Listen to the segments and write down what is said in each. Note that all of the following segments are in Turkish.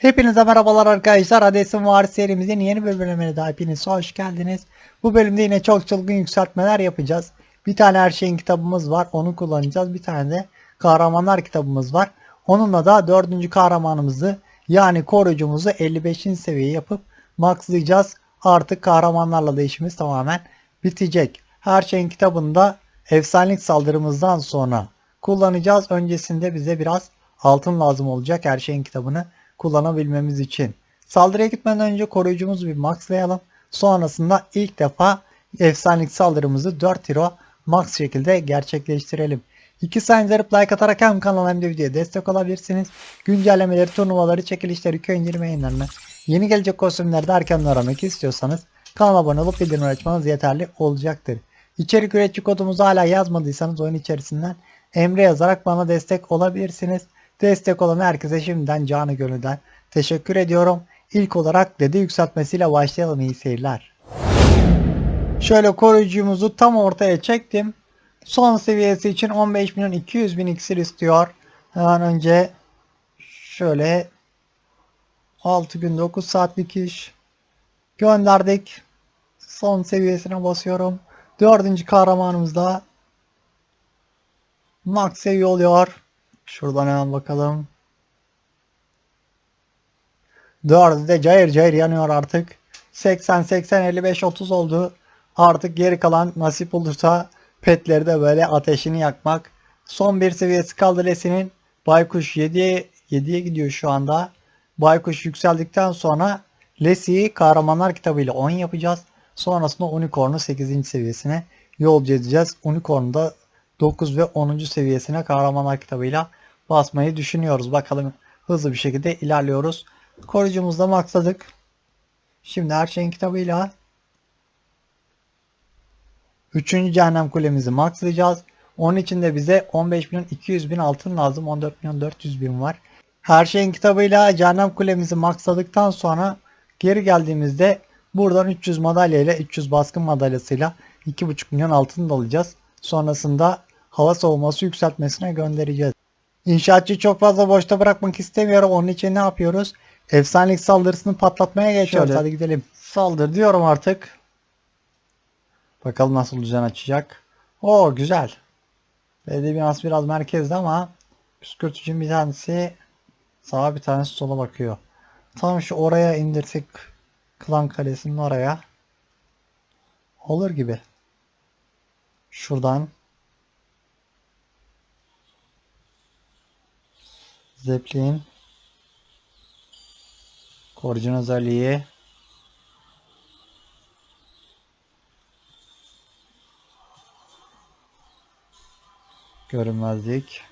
Hepinize merhabalar arkadaşlar. Adresim var serimizin yeni bölümüne daha hepiniz hoş geldiniz. Bu bölümde yine çok çılgın yükseltmeler yapacağız. Bir tane her şeyin kitabımız var. Onu kullanacağız. Bir tane de kahramanlar kitabımız var. Onunla da dördüncü kahramanımızı yani koruyucumuzu 55. seviye yapıp maxlayacağız. Artık kahramanlarla da işimiz tamamen bitecek. Her şeyin kitabında efsanelik saldırımızdan sonra kullanacağız. Öncesinde bize biraz altın lazım olacak her şeyin kitabını kullanabilmemiz için. Saldırıya gitmeden önce koruyucumuzu bir maxlayalım. Sonrasında ilk defa efsanelik saldırımızı 4 hero max şekilde gerçekleştirelim. İki saniye zarıp like atarak hem kanala hem de videoya destek olabilirsiniz. Güncellemeleri, turnuvaları, çekilişleri, köy indirme yayınlarını, yeni gelecek kostümleri de erkenden öğrenmek istiyorsanız kanala abone olup bildirim açmanız yeterli olacaktır. İçerik üretici kodumuzu hala yazmadıysanız oyun içerisinden Emre yazarak bana destek olabilirsiniz. Destek olan herkese şimdiden canı gönülden teşekkür ediyorum. İlk olarak dede yükseltmesiyle başlayalım iyi seyirler. Şöyle koruyucumuzu tam ortaya çektim. Son seviyesi için 15 milyon 200 bin iksir istiyor. Hemen önce şöyle 6 gün 9 saatlik iş gönderdik. Son seviyesine basıyorum. Dördüncü kahramanımız da max seviye oluyor. Şuradan hemen bakalım. Dördü de cayır cayır yanıyor artık. 80 80 55 30 oldu. Artık geri kalan nasip olursa petleri de böyle ateşini yakmak. Son bir seviyesi kaldı Lesin'in. Baykuş 7'ye 7'ye gidiyor şu anda. Baykuş yükseldikten sonra Lesi'yi kahramanlar kitabıyla 10 yapacağız. Sonrasında Unicorn'u 8. seviyesine yolcu edeceğiz. Unicorn'u da 9 ve 10. seviyesine kahramanlar kitabıyla basmayı düşünüyoruz. Bakalım hızlı bir şekilde ilerliyoruz. Koruyucumuzda maksadık. Şimdi her şeyin kitabıyla 3. cehennem kulemizi maxlayacağız. Onun için de bize 15 milyon 200 bin altın lazım. 14 milyon 400 bin var. Her şeyin kitabıyla cehennem kulemizi maxladıktan sonra geri geldiğimizde buradan 300 madalya ile 300 baskın madalyasıyla 2,5 milyon altın da alacağız. Sonrasında hava savunması yükseltmesine göndereceğiz. İnşaatçıyı çok fazla boşta bırakmak istemiyorum. Onun için ne yapıyoruz? Efsanelik saldırısını patlatmaya geçiyoruz. Şöyle. Hadi gidelim. Saldır diyorum artık. Bakalım nasıl düzen açacak. Oo güzel. Belediye binası biraz merkezde ama püskürtücünün bir tanesi sağa bir tanesi sola bakıyor. Tam şu oraya indirsek klan kalesinin oraya olur gibi. Şuradan Zeppelin Korcun özelliği Görünmezlik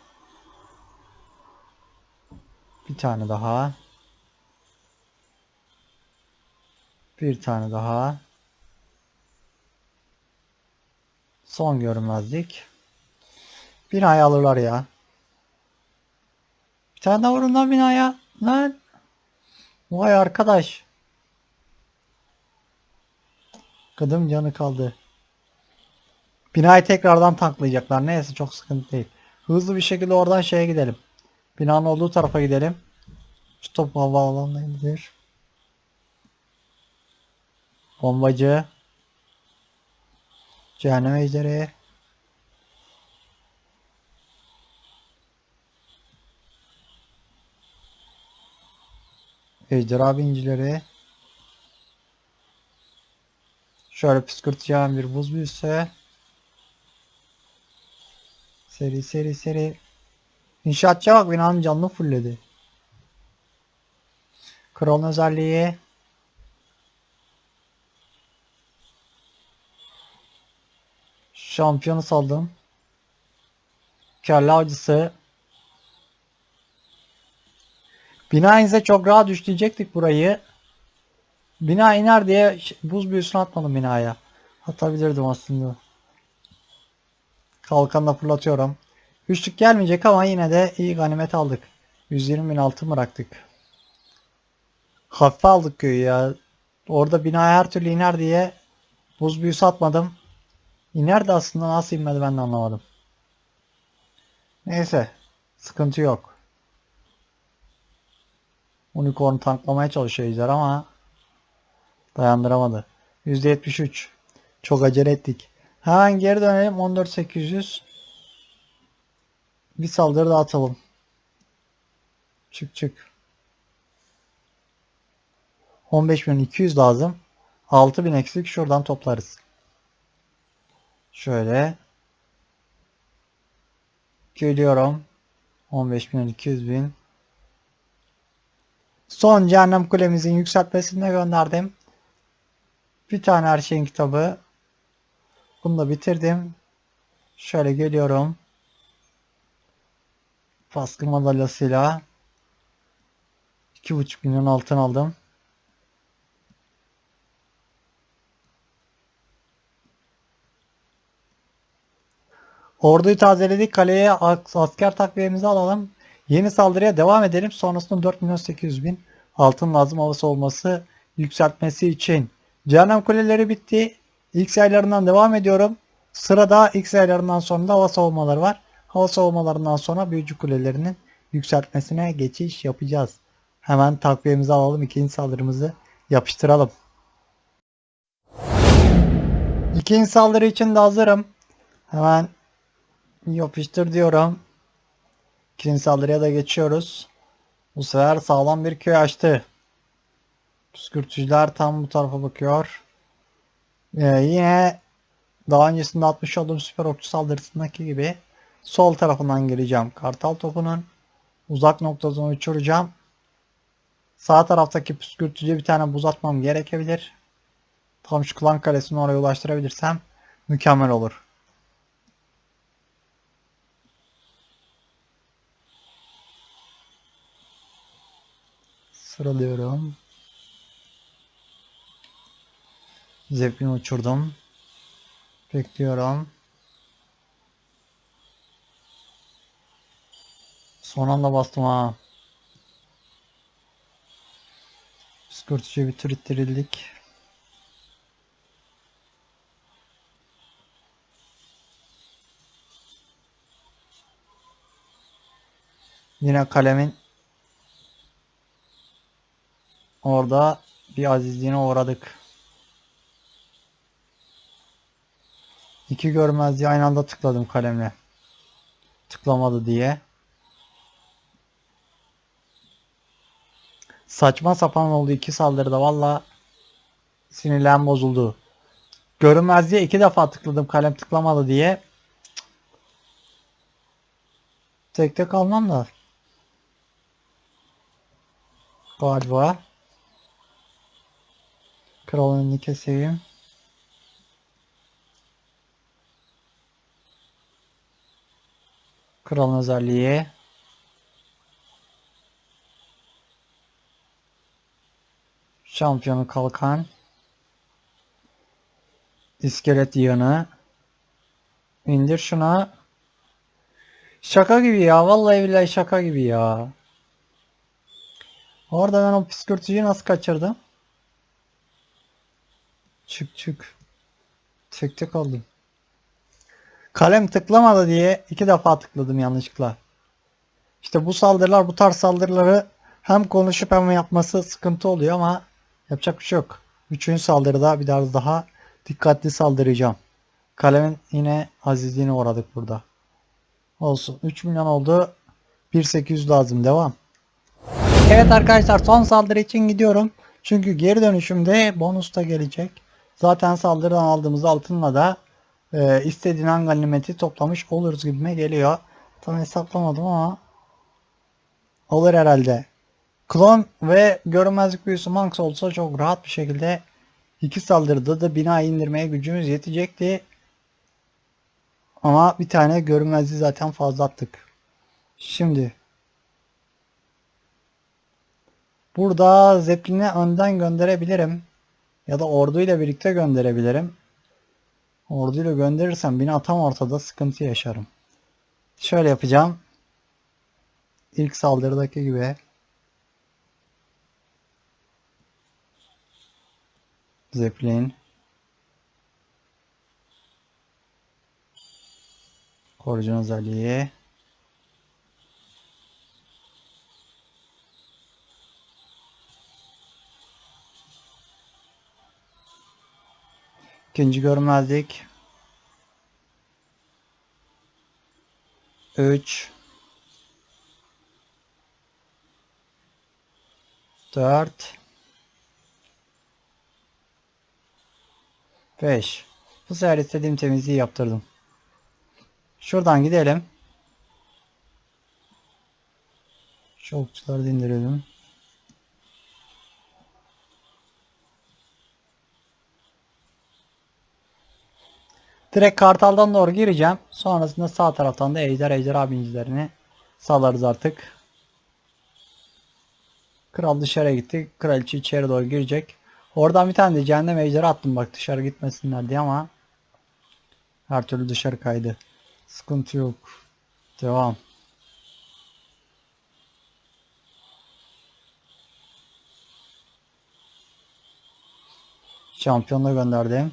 Bir tane daha Bir tane daha Son görünmezlik Binayı alırlar ya bir tane daha vurun lan binaya. Lan. Vay arkadaş. Kıdım canı kaldı. Binayı tekrardan tanklayacaklar. Neyse çok sıkıntı değil. Hızlı bir şekilde oradan şeye gidelim. Binanın olduğu tarafa gidelim. Şu top havaalanına indir. Bombacı. Cehennem ejderi. Ejderha bincileri. Şöyle püskürteceğim bir buz büyüsü. Seri seri seri. İnşaatçıya bak binanın canını fulledi. Kron özelliği. Şampiyonu saldım. Kelle avcısı. Bina inse çok rahat düşleyecektik burayı. Bina iner diye buz büyüsünü atmadım binaya. Atabilirdim aslında. Kalkanla fırlatıyorum. Üçlük gelmeyecek ama yine de iyi ganimet aldık. 120 bin altın bıraktık. Hafife aldık köyü ya. Orada bina her türlü iner diye buz büyüsü atmadım. İner de aslında nasıl inmedi ben de anlamadım. Neyse. Sıkıntı yok. Unicorn tanklamaya çalışıyor ejder ama dayandıramadı. %73. Çok acele ettik. Hemen geri dönelim 14800. Bir saldırı daha atalım. Çık çık. 15200 lazım. 6000 eksik şuradan toplarız. Şöyle. Geliyorum. 15200 bin. Son cehennem kulemizin yükseltmesine gönderdim. Bir tane her şeyin kitabı. Bunu da bitirdim. Şöyle geliyorum. Baskın madalyasıyla 2,5 milyon altın aldım. Orduyu tazeledik. Kaleye as- asker takviyemizi alalım. Yeni saldırıya devam edelim. Sonrasında 4 milyon 800 bin altın lazım havası olması yükseltmesi için. Cehennem kuleleri bitti. İlk sayılarından devam ediyorum. Sırada ilk sayılarından sonra da hava savunmaları var. Hava savunmalarından sonra büyücü kulelerinin yükseltmesine geçiş yapacağız. Hemen takviyemizi alalım. ikinci saldırımızı yapıştıralım. İkinci saldırı için de hazırım. Hemen yapıştır diyorum. İkinci saldırıya da geçiyoruz. Bu sefer sağlam bir köy açtı. Püskürtücüler tam bu tarafa bakıyor. Ee, yine daha öncesinde atmış olduğum süper okçu saldırısındaki gibi sol tarafından gireceğim. Kartal topunun uzak noktasına uçuracağım. Sağ taraftaki püskürtücüye bir tane buz atmam gerekebilir. Tam şu klan kalesini oraya ulaştırabilirsem mükemmel olur. Sıralıyorum. Zeppelin uçurdum. Bekliyorum. Son anda bastım ha. Püskürtücü bir tür ittirildik. Yine kalemin orada bir azizliğine uğradık. İki görmezliği aynı anda tıkladım kalemle. Tıklamadı diye. Saçma sapan oldu iki saldırıda valla sinirlen bozuldu. Görünmezliğe iki defa tıkladım kalem tıklamadı diye. Tek tek almam da. Galiba. Kralın önünü keseyim. Kralın özelliği. Şampiyonu kalkan. İskelet yığını. İndir şuna. Şaka gibi ya. Vallahi billahi şaka gibi ya. Orada ben o püskürtücüyü nasıl kaçırdım? Çık çık. Tek tek aldım. Kalem tıklamadı diye iki defa tıkladım yanlışlıkla. İşte bu saldırılar bu tarz saldırıları hem konuşup hem yapması sıkıntı oluyor ama yapacak bir şey yok. Üçüncü saldırıda bir daha daha dikkatli saldıracağım. Kalemin yine azizliğine uğradık burada. Olsun. 3 milyon oldu. 1.800 lazım. Devam. Evet arkadaşlar son saldırı için gidiyorum. Çünkü geri dönüşümde bonus da gelecek. Zaten saldırıdan aldığımız altınla da e, istediğin ganimeti toplamış oluruz gibime geliyor. Tam hesaplamadım ama olur herhalde. Klon ve görünmezlik büyüsü Manx olsa çok rahat bir şekilde iki saldırıda da bina indirmeye gücümüz yetecekti. Ama bir tane görünmezliği zaten fazla attık. Şimdi burada Zeppelin'i önden gönderebilirim. Ya da orduyla birlikte gönderebilirim. Orduyla gönderirsem bina tam ortada sıkıntı yaşarım. Şöyle yapacağım. İlk saldırıdaki gibi. Zeppelin. Koruyucu özelliği. İkinci görmezlik. 3 4 5 Bu sefer istediğim temizliği yaptırdım. Şuradan gidelim. Şu okçuları da Direkt Kartal'dan doğru gireceğim. Sonrasında sağ taraftan da Ejder Ejderha bincilerini salarız artık. Kral dışarıya gitti. Kraliçe içeri doğru girecek. Oradan bir tane de cehennem ejderi attım bak dışarı gitmesinler diye ama her türlü dışarı kaydı. Sıkıntı yok. Devam. Şampiyonla gönderdim.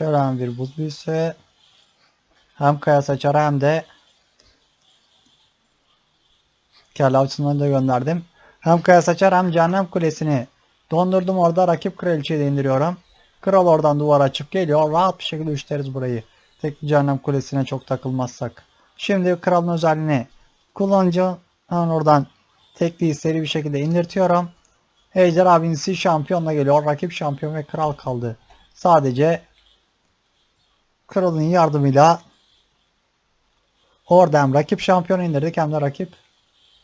Hemen bir buz büyüsü. Hem kaya saçar hem de kelle avcısını da gönderdim. Hem kaya saçar hem cehennem kulesini dondurdum orada rakip kraliçeyi de indiriyorum. Kral oradan duvar açıp geliyor. Rahat bir şekilde üçleriz burayı. Tek cehennem kulesine çok takılmazsak. Şimdi kralın özelliğini kullanıcı hemen oradan tekliği seri bir şekilde indirtiyorum. Ejder abinisi şampiyonla geliyor. Rakip şampiyon ve kral kaldı. Sadece kralın yardımıyla orada hem rakip şampiyonu indirdik hem de rakip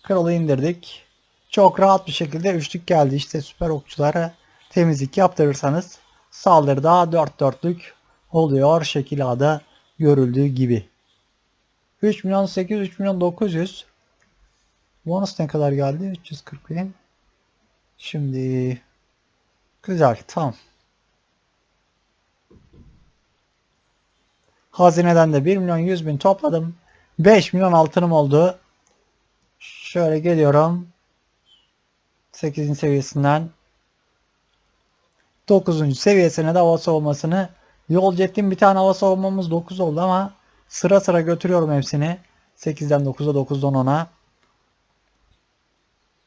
kralı indirdik. Çok rahat bir şekilde üçlük geldi. İşte süper okçulara temizlik yaptırırsanız saldırı daha 4 dörtlük oluyor. Şekil A'da görüldüğü gibi. 3 milyon 800 3 milyon 900 Bonus ne kadar geldi? 340 bin. Şimdi güzel tamam. Hazineden de 1 milyon 100 bin topladım. 5 milyon altınım oldu. Şöyle geliyorum. 8. seviyesinden 9. seviyesine de hava savunmasını yolcu ettiğim bir tane hava savunmamız 9 oldu ama sıra sıra götürüyorum hepsini. 8'den 9'a 9'dan 10'a.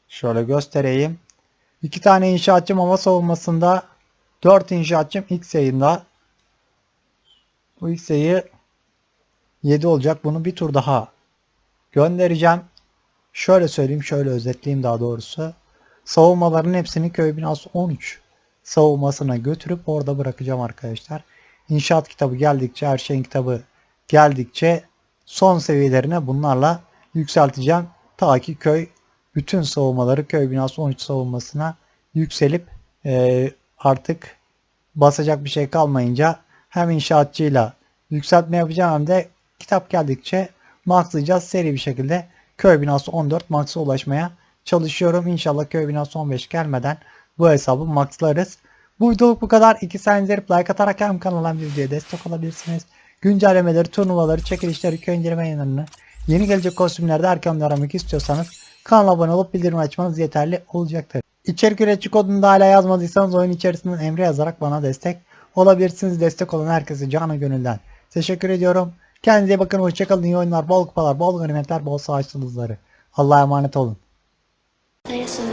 Şöyle göstereyim. 2 tane inşaatçım hava savunmasında 4 inşaatçım X yayında. Bu X sayı 7 olacak. Bunu bir tur daha göndereceğim. Şöyle söyleyeyim, şöyle özetleyeyim daha doğrusu. Savunmaların hepsini köy binası 13 savunmasına götürüp orada bırakacağım arkadaşlar. İnşaat kitabı geldikçe, her şeyin kitabı geldikçe son seviyelerine bunlarla yükselteceğim. Ta ki köy bütün savunmaları köy binası 13 savunmasına yükselip e, artık basacak bir şey kalmayınca hem inşaatçıyla yükseltme yapacağım hem de kitap geldikçe maxlayacağız. Seri bir şekilde köy binası 14 max'a ulaşmaya çalışıyorum. İnşallah köy binası 15 gelmeden bu hesabı maxlarız. Bu videoluk bu kadar. İki saniye like atarak hem kanala hem videoya destek olabilirsiniz. Güncellemeleri, turnuvaları, çekilişleri, köy indirme yayınlarını, yeni gelecek kostümlerde erken aramak istiyorsanız kanala abone olup bildirim açmanız yeterli olacaktır. İçerik üretici kodunu da hala yazmadıysanız oyun içerisinden emre yazarak bana destek olabilirsiniz. Destek olan herkese canı gönülden teşekkür ediyorum. Kendinize bakın. Hoşçakalın. İyi oyunlar, bol kupalar, bol ganimetler, bol savaş. Allah'a emanet olun. A